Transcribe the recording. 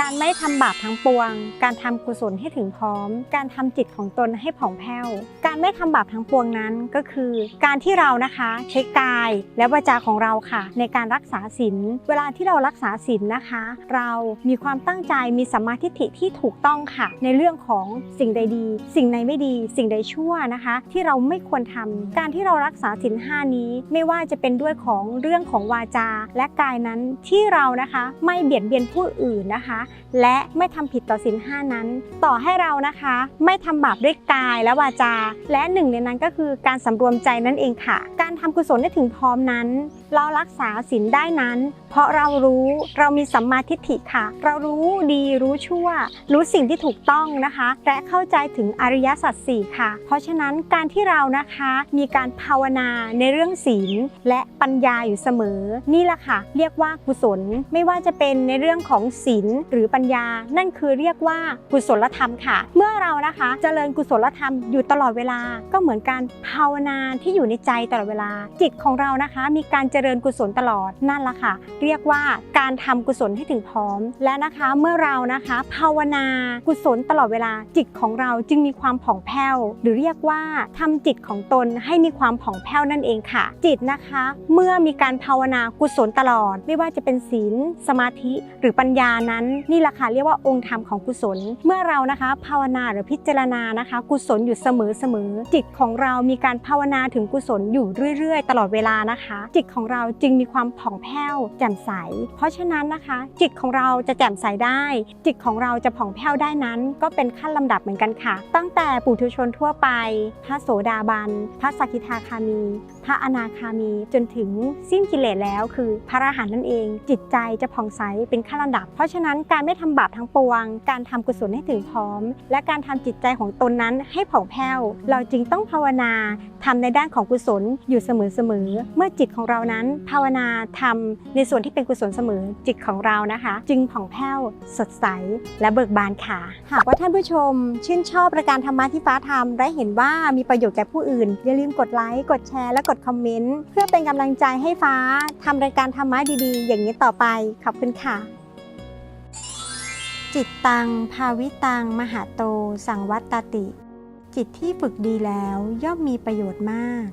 การไม่ทำบาปทั้งปวง การทำกุศลให้ถึงพร้อม การทำจิตของตนให้ผ่องแผ้ว การไม่ทำบาปทั้งปวงนั้นก็คือ การที่เรานะคะใช้กายและวาจาของเราค่ะ ในการรักษาศีล เวลาที่เรารักษาศีลนะคะ เรามีความตั้งใจมีสัมมาทิฏฐิที่ถูกต้องค่ะ ในเรื่องของสิ่งใดดี สิ่งใดไม่ดี สิ่งใดชั่วนะคะ ที่เราไม่ควรทำการที่เรารักษาศีลห้านี้ไม่ว่าจะเป็นด้วยของเรื่องของวาจา และกายนั้นที่เรานะคะไม่เบียดเบียนผู้อื่นนะคะและไม่ทำผิดต่อศีลห้านั้น ต่อให้เรานะคะ ไม่ทำบาปด้วยกายและวาจา และหนึ่งในนั้นก็คือการสำรวมใจนั่นเองค่ะ การทำกุศลได้ถึงพร้อมนั้นเรารักษาศีลได้นั้น เพราะเรารู้เรามีสัมมาทิฏฐิค่ะ เรารู้ดีรู้ชั่ว รู้สิ่งที่ถูกต้องนะคะ และเข้าใจถึงอริยสัจสี่ค่ะ เพราะฉะนั้นการที่เรานะคะมีการภาวนาในเรื่องศีลและปัญญาอยู่เสมอ นี่แหละค่ะ เรียกว่ากุศล ไม่ว่าจะเป็นในเรื่องของศีลหรือปัญญา นั่นคือเรียกว่ากุศลธรรมค่ะ เมื่อเรานะคะเจริญกุศลธรรมอยู่ตลอดเวลา ก็เหมือนการภาวนาที่อยู่ในใจตลอดเวลา จิตของเรานะคะ มีการเจริญกุศลตลอดนั่นแหละค่ะ เรียกว่าการทำกุศลให้ถึงพร้อม และนะคะเมื่อเรานะคะ ภาวนากุศลตลอดเวลาจิตของเราจึงมีความผ่องแผ้ว หรือเรียกว่าทำจิตของตนให้มีความผ่องแผ้วนั่นเองค่ะ จิตนะคะ เมื่อมีการภาวนากุศลตลอด ไม่ว่าจะเป็นศีล สมาธิ หรือปัญญานั้นนี่แหละค่ะเรียกว่าองค์ธรรมของกุศล เมื่อเรานะคะ ภาวนาหรือพิจารณานะคะ กุศลอยู่เสมอเสมอๆจิตของเรามีการภาวนาถึงกุศลอยู่เรื่อย ๆ ตลอดเวลานะคะ จิตของเราจึงมีความผ่องแผ้วแจ่มใส เพราะฉะนั้นนะคะ จิตของเราจะแจ่มใสได้ จิตของเราจะผ่องแผ้วได้นั้น ก็เป็นขั้นลำดับเหมือนกันค่ะ ตั้งแต่ปุถุชนทั่วไป พระโสดาบัน พระสกิทาคามี พระอนาคามี จนถึงสิ้นกิเลสแล้ว คือพระอรหันต์นั่นเอง จิตใจจะผ่องใสเป็นขั้นลำดับ เพราะฉะนั้นการไม่ทำบาปทั้งปวง การทำกุศลให้ถึงพร้อม และการทำจิตใจของตนนั้นให้ผ่องแผ้ว เราจึงต้องภาวนาทำในด้านของกุศลอยู่เสมอๆเมื่อจิตของเรานั้นภาวนาทำในส่วนที่เป็นกุศลเสมอจิตของเรานะคะ จึงผ่องแผ้วสดใสและเบิกบานค่ะ หากว่าท่านผู้ชม ชื่นชอบรายการธรรมะที่ฟ้าทำและเห็นว่ามีประโยชน์แก่ผู้อื่น อย่าลืมกดไลค์กดแชร์และกดคอมเมนต์เพื่อเป็นกำลังใจให้ฟ้าทำรายการธรรมะดีๆ อย่างนี้ต่อไปขอบคุณค่ะจิตตัง ภาวิตัง มหาโต สังวัตตติ จิตที่ฝึกดีแล้วย่อมมีประโยชน์มาก